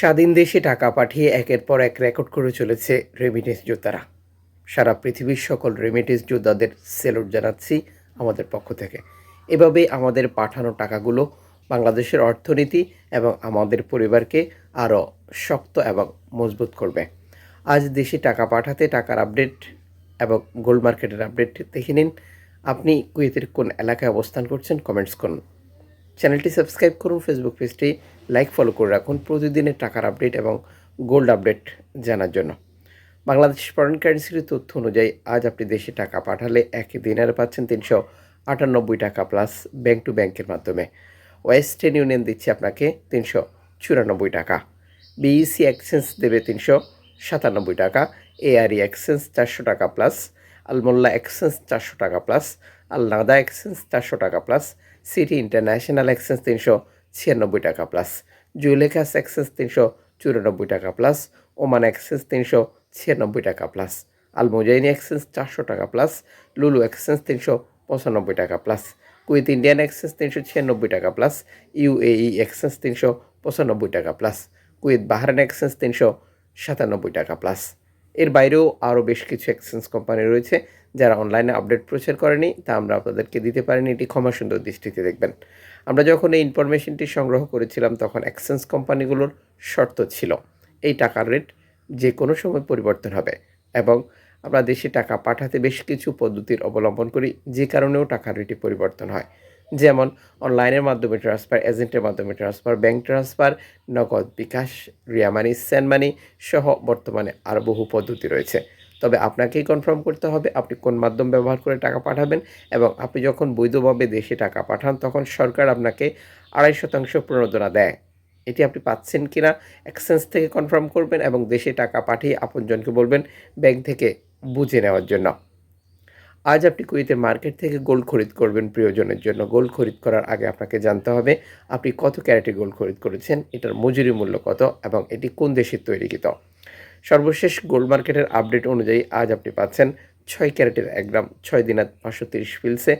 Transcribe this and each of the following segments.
স্বাধীন দেশে টাকা পাঠিয়ে একের পর এক রেকর্ড করে চলেছে রেমিটেন্স যোদ্ধারা। সারা পৃথিবীর সকল রেমিটেন্স যোদ্ধাদের সেলুট জানাচ্ছি আমাদের পক্ষ থেকে। এভাবে আমাদের পাঠানো টাকাগুলো বাংলাদেশের অর্থনীতি এবং আমাদের পরিবারকে আরও শক্ত এবং মজবুত করবে। আজ দেশে টাকা পাঠাতে টাকার আপডেট এবং গোল্ড মার্কেটের আপডেট দেখে নিন। আপনি কুয়েতের কোন এলাকায় অবস্থান করছেন কমেন্টস করুন। চ্যানেলটি সাবস্ক্রাইব করুন, ফেসবুক পেজটি লাইক ফলো করে রাখুন প্রতিদিনের টাকার আপডেট এবং গোল্ড আপডেট জানার জন্য। বাংলাদেশ ফরেন কারেন্সির তথ্য অনুযায়ী আজ আপনি দেশে টাকা পাঠালে এক দিনারে পাচ্ছেন তিনশো আটানব্বই টাকা প্লাস ব্যাংক টু ব্যাংকের মাধ্যমে। ওয়েস্টার্ন ইউনিয়ন দিচ্ছে আপনাকে তিনশো চুরানব্বই টাকা। বিইসি এক্সচেঞ্জ দেবে তিনশো সাতানব্বই টাকা। এআরই এক্সচেঞ্জ চারশো টাকা প্লাস আলমোল্লা এক্সচেঞ্জ চারশো টাকা প্লাস আল নাদা এক্সচেঞ্জ চারশো টাকা প্লাস সিটি ইন্টারন্যাশনাল এক্সচেঞ্জ তিনশো ছিয়ানব্বই টাকা প্লাস জুলেখাস এক্সচেঞ্জ তিনশো চুরানব্বই টাকা প্লাস ওমান এক্সচেঞ্জ তিনশো ছিয়ানব্বই টাকা প্লাস আল মুজাইনি এক্সচেঞ্জ চারশো টাকা প্লাস লুলু এক্সচেঞ্জ তিনশো পঁচানব্বই টাকা প্লাস কুইথ ইন্ডিয়ান এক্সচেঞ্জ তিনশো ছিয়ানব্বই টাকা প্লাস ইউএই এক্সচেঞ্জ তিনশো পঁচানব্বই টাকা প্লাস কুইথ বাহারান এক্সচেঞ্জ তিনশো সাতানব্বই টাকা প্লাস এর বাইরেও আরও বেশ কিছু এক্সচেঞ্জ কোম্পানি রয়েছে। যারা অনলাইনে আপডেট প্রচার করেনি, তা আমরা আপনাদেরকে দিতে পারিনি। এটি ক্ষমা সুন্দর দৃষ্টিতে দেখবেন। আমরা যখন এই ইনফরমেশনটি সংগ্রহ করেছিলাম, তখন এক্সচেঞ্জ কোম্পানিগুলোর শর্ত ছিল, এই টাকার রেট যে কোনো সময় পরিবর্তন হবে এবং আমরা দেশে টাকা পাঠাতে বেশ কিছু পদ্ধতির অবলম্বন করি, যে কারণেও টাকার রেটে পরিবর্তন হয়। যেমন অনলাইনের মাধ্যমে ট্রান্সফার এজেন্টের মাধ্যমে ট্রান্সফার ব্যাংক ট্রান্সফার নগদ বিকাশ, রিয়া মানি সেন্ড মানি সহ বর্তমানে আরও বহু পদ্ধতি রয়েছে। তবে আপনাকেই কনফার্ম করতে হবে আপনি কোন মাধ্যম ব্যবহার করে টাকা পাঠাবেন এবং আপনি যখন বৈধভাবে দেশে টাকা পাঠান তখন সরকার আপনাকে আড়াই শতাংশ প্রণোদনা দেয়। এটি আপনি পাচ্ছেন কিনা এক্সচেঞ্জ থেকে কনফার্ম করবেন এবং দেশে টাকা পাঠিয়ে আপনজনকে বলবেন ব্যাংক থেকে বুঝে নেওয়ার জন্য। আজ আপনি কুয়েতের মার্কেট থেকে গোল্ড খরিদ করবেন প্রিয়জনের জন্য। গোল্ড খরিদ করার আগে আপনাকে জানতে হবে আপনি কত ক্যারেটে গোল্ড খরিদ করেছেন, এটার মজুরি মূল্য কত এবং এটি কোন দেশের তৈরিকৃত। সর্বশেষ গোল্ড মার্কেটের আপডেট অনুযায়ী আজ আপনি পাচ্ছেন ছয় ক্যারেটের এক গ্রাম, ছয় দিনা পাঁচশো তিরিশ ফিলসে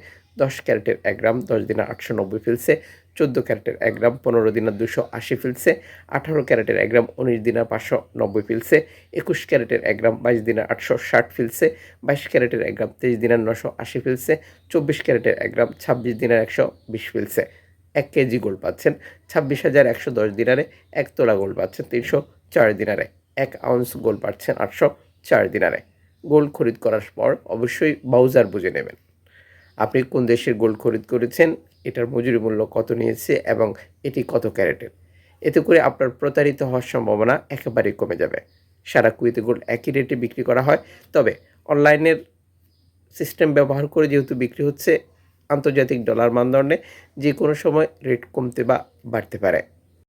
দশ ক্যারেটের এক গ্রাম, দশ দিনা আটশো নব্বই ফিলসে চোদ্দ ক্যারেটের এক গ্রাম, পনেরো দিনা দুশো আশি ফিলসে আঠারো ক্যারেটের এক গ্রাম, উনিশ দিনা পাঁচশো নব্বই ফিলসে একুশ ক্যারেটের এক গ্রাম, বাইশ দিনা আটশো ষাট ফিলসে বাইশ ক্যারেটের এক গ্রাম, তেইশ দিনার নশো আশি ফিলসে চব্বিশ ক্যারেটের এক গ্রাম, ছাব্বিশ দিনার একশো বিশ ফিলসে এক কেজি গোল্ড পাচ্ছেন, ছাব্বিশ হাজার একশো দশ দিনারে এক তোলা গোল্ড পাচ্ছেন, তিনশো চার দিনারে। এক আউন্স গোল পাচ্ছেন আটশো চার দিনারে। গোল খরিদ করার পর অবশ্যই বাউজার বুঝে নেবেন। আপনি কোন দেশের গোল্ড খরিদ করেছেন, এটার মজুরি মূল্য কত নিয়েছে এবং এটি কত ক্যারেটের? এতে করে আপনার প্রতারিত হওয়ার সম্ভাবনা একেবারেই কমে যাবে। সারা কুইতে গোল্ড একই রেটে বিক্রি করা হয়, তবে অনলাইনের সিস্টেম ব্যবহার করে যেহেতু বিক্রি হচ্ছে, আন্তর্জাতিক ডলার মানদণ্ডে যে কোনো সময় রেট কমতে বা বাড়তে পারে।